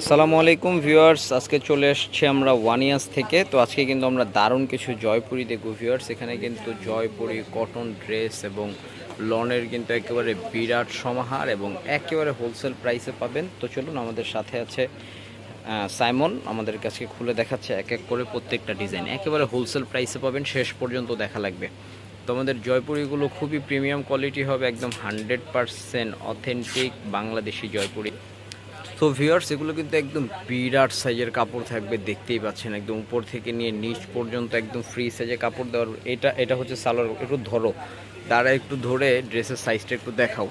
আসসালামু আলাইকুম ভিউয়ার্স, আজকে চলে এসেছি আমরা ওয়ান ইয়ার্স থেকে। তো আজকে কিন্তু আমরা দারুণ কিছু জয়পুরি দেখব ভিউয়ার্স। এখানে কিন্তু জয়পুরি কটন ড্রেস এবং লনের কিন্তু একেবারে বিরাট সমাহার এবং একেবারে হোলসেল প্রাইসে পাবেন। তো চলুন আমাদের সাথে আছে সাইমন। আমাদের কাছে খুলে দেখাচ্ছে এক এক করে প্রত্যেকটা ডিজাইন একেবারে হোলসেল প্রাইসে পাবেন, শেষ পর্যন্ত দেখা লাগবে। তো আমাদের জয়পুরিগুলো খুবই প্রিমিয়াম কোয়ালিটি হবে, একদম hundred percent authentic Bangladeshi Jaipuri. তো ভিউয়ার্স এগুলো কিন্তু একদম বিরাট সাইজের কাপড় থাকবে, দেখতেই পাচ্ছেন একদম উপর থেকে নিয়ে নিচ পর্যন্ত একদম ফ্রি সাইজের কাপড় দেওয়ার। এটা এটা হচ্ছে সালোয়ার, একটু ধরো। তারা একটু ধরে ড্রেসের সাইজটা একটু দেখাও।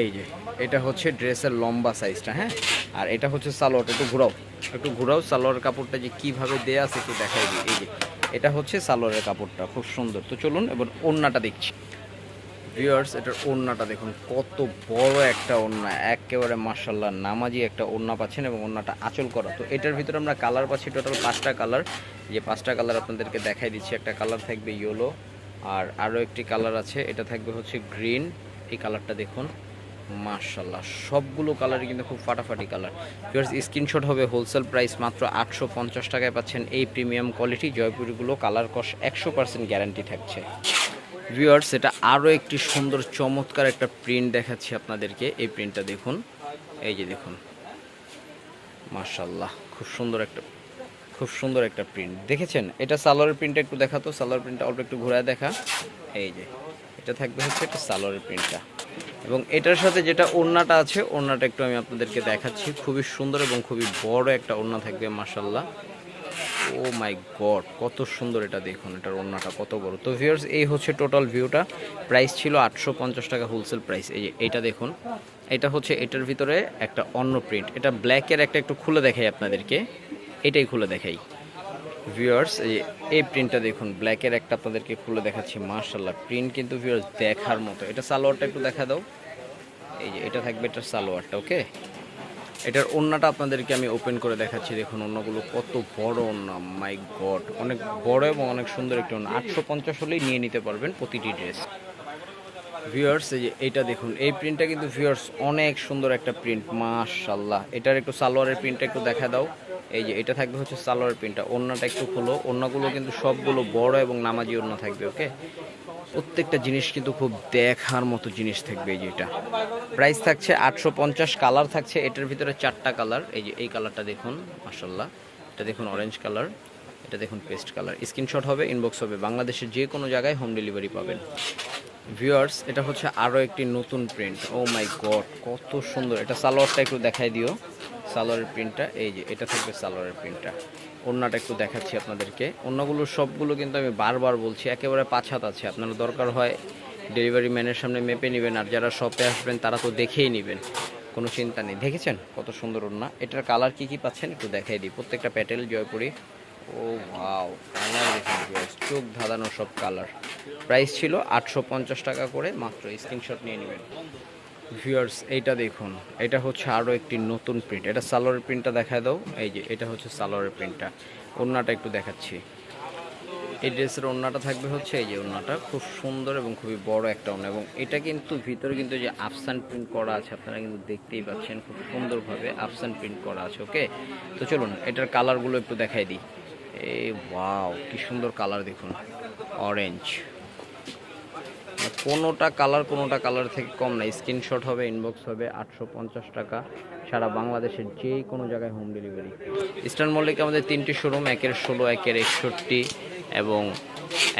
এই যে, এটা হচ্ছে ড্রেসের লম্বা সাইজটা হ্যাঁ? আর এটা হচ্ছে সালোয়ার একটু ঘুরাও। একটু ঘুরাও, সালোয়ার কাপড়টা যে কীভাবে দেয়া আছে একটু দেখাই দিই। এই যে, এটা হচ্ছে সালোয়ারের কাপড়টা, খুব সুন্দর। তো চলুন এবার ওড়নাটা দেখছি। ভিউয়ার্স, এটার ওড়নাটা দেখুন, কত বড় একটা ওড়না। একেবারে মার্শাল্লাহ নামাজি একটা ওড়না পাচ্ছেন এবং ওড়নাটা আঁচল করা। তো এটার ভিতরে আমরা কালার পাচ্ছি, টোটাল পাঁচটা কালার। যে পাঁচটা কালার আপনাদেরকে দেখাই দিচ্ছি, একটা কালার থাকবে ইয়েলো আর আরও একটি কালার আছে, এটা থাকবে হচ্ছে গ্রিন। এই কালারটা দেখুন মার্শাল্লাহ সবগুলো কালারই কিন্তু খুব ফাটাফাটি কালার। ভিউয়ার্স, স্ক্রিনশট হবে হোলসেল প্রাইস মাত্র আটশো পঞ্চাশ টাকায় পাচ্ছেন এই প্রিমিয়াম কোয়ালিটি, জয়পুরিগুলো কালার কস একশো পার্সেন্ট গ্যারান্টি থাকছে। ভিউয়ার্স এটা আরও একটি সুন্দর, চমৎকার একটা প্রিন্ট দেখাচ্ছি আপনাদেরকে। এই প্রিন্টটা দেখুন। এই যে দেখুন। মাশাল্লাহ খুব সুন্দর একটা, খুব সুন্দর একটা প্রিন্ট দেখেছেন? এটা সালোয়ারের প্রিন্টটা একটু দেখাতো। সালোয়ার প্রিন্টটা অল্প একটু ঘুরায় দেখা। এই যে, এটা থাকবে হচ্ছে একটা সালোয়ারের প্রিন্টটা এবং এটার সাথে যেটা ওড়নাটা আছে, ওড়নাটা একটু আমি আপনাদেরকে দেখাচ্ছি। খুবই সুন্দর এবং খুবই বড় একটা ওড়না থাকবে মাশাল্লাহ ও মাই গড কত সুন্দর এটা দেখুন, এটার ওড়নাটা কত বড়। তো ভিউয়ার্স এই হচ্ছে টোটাল ভিউটা প্রাইস ছিল আটশো পঞ্চাশ টাকা হোলসেল প্রাইস এই এইটা দেখুন। এটা হচ্ছে এটার ভিতরে একটা অন্য প্রিন্ট এটা ব্ল্যাকের একটা একটু খুলে দেখাই আপনাদেরকে। এটাই খুলে দেখাই। ভিউয়ার্স এই প্রিন্টটা দেখুন ব্ল্যাকের একটা আপনাদেরকে খুলে দেখাচ্ছি মার্শাল্লাহ প্রিন্ট কিন্তু ভিউয়ার্স দেখার মতো। এটা সালোয়ারটা একটু দেখা দাও। এই যে এটা থাকবে এটার সালোয়ারটা ওকে এটার ওড়নাটা আপনাদেরকে আমি ওপেন করে দেখাচ্ছি। দেখুন, ওড়নাগুলো কত বড় ওড়না। মাই গড অনেক বড় এবং অনেক সুন্দর একটি ওড়না। আটশো পঞ্চাশ হলেই নিয়ে নিতে পারবেন প্রতিটি ড্রেস ভিউয়ার্স এই যে এইটা দেখুন, এই প্রিন্টটা কিন্তু ভিউয়ার্স অনেক সুন্দর একটা প্রিন্ট মাশাল্লাহ এটার একটু সালোয়ারের প্রিন্টটা একটু দেখা দাও। এই যে এটা থাকবে হচ্ছে সালোয়ারের প্রিন্টটা ওড়নাটা একটু খুলো। ওড়নাগুলো কিন্তু সবগুলো বড় এবং নামাজি ওড়না থাকবে ওকে প্রত্যেকটা জিনিস কিন্তু খুব দেখার মতো জিনিস থাকবে এই যেটা প্রাইস থাকছে আটশো পঞ্চাশ কালার থাকছে, এটার ভিতরে চারটা কালার এই যে এই কালারটা দেখুন মাসাল্লাহ এটা দেখুন অরেঞ্জ কালার এটা দেখুন পেস্ট কালার স্ক্রিনশট হবে ইনবক্স হবে। বাংলাদেশের যে কোনো জায়গায় হোম ডেলিভারি পাবেন। ভিউয়ার্স এটা হচ্ছে আরও একটি নতুন প্রিন্ট ও মাই গড কত সুন্দর। এটা সালোয়ারটা একটু দেখাই দিও। সালোয়ারের প্রিন্টটা এই যে, এটা থাকবে সালোয়ারের প্রিন্টটা ওড়নাটা একটু দেখাচ্ছি আপনাদেরকে। অন্যগুলো সবগুলো কিন্তু আমি বারবার বলছি, একেবারে পাঁচ হাত আছে। আপনার দরকার হয় ডেলিভারি ম্যানের সামনে মেপে নেবেন, আর যারা শপে আসবেন তারা তো দেখেই নেবেন। কোনো চিন্তা নেই। দেখেছেন কত সুন্দর ওড়না? এটার কালার কি কি পাচ্ছেন? একটু দেখাই দিই। প্রত্যেকটা প্যাটেল জয়পুরি। ও ভাও কালার চোখ ধাঁধানো সব কালার প্রাইস ছিল আটশো পঞ্চাশ টাকা করে, মাত্র স্ক্রিনশট নিয়ে নেবেন। ভিউয়ার্স, এইটা দেখুন। এটা হচ্ছে আরও একটি নতুন প্রিন্ট এটা সালোয়ারের প্রিন্টটা দেখা দাও। এই যে, এটা হচ্ছে সালোয়ারের প্রিন্টটা ওড়নাটা একটু দেখাচ্ছি। এই ড্রেসের ওড়নাটা থাকবে হচ্ছে এই যে ওড়নাটা। খুব সুন্দর এবং খুবই বড় একটা ওড়না। এবং এটা কিন্তু ভিতরে কিন্তু যে আফসান প্রিন্ট করা আছে, আপনারা কিন্তু দেখতেই পাচ্ছেন খুব সুন্দরভাবে আফসান প্রিন্ট করা আছে ওকে তো চলুন, এটার কালারগুলো একটু দেখাই দিই। এ ওয়াও কি সুন্দর কালার দেখুন। অরেঞ্জ কোনোটা কালার কোনোটা কালার থেকে কম না। স্ক্রিনশট হবে ইনবক্স হবে, আটশো পঞ্চাশ টাকা। সারা বাংলাদেশের যে কোনো জায়গায় হোম ডেলিভারি ইস্টার্ন মল্লিকে আমাদের তিনটি শোরুম একের ষোলো, একের একষট্টি এবং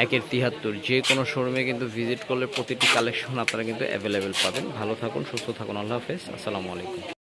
একের তিয়াত্তর যে কোনো শোরুমে কিন্তু ভিজিট করলে প্রতিটি কালেকশন আপনারা কিন্তু অ্যাভেলেবেল পাবেন। ভালো থাকুন, সুস্থ থাকুন। আল্লাহ হাফেজ। আসসালামু আলাইকুম।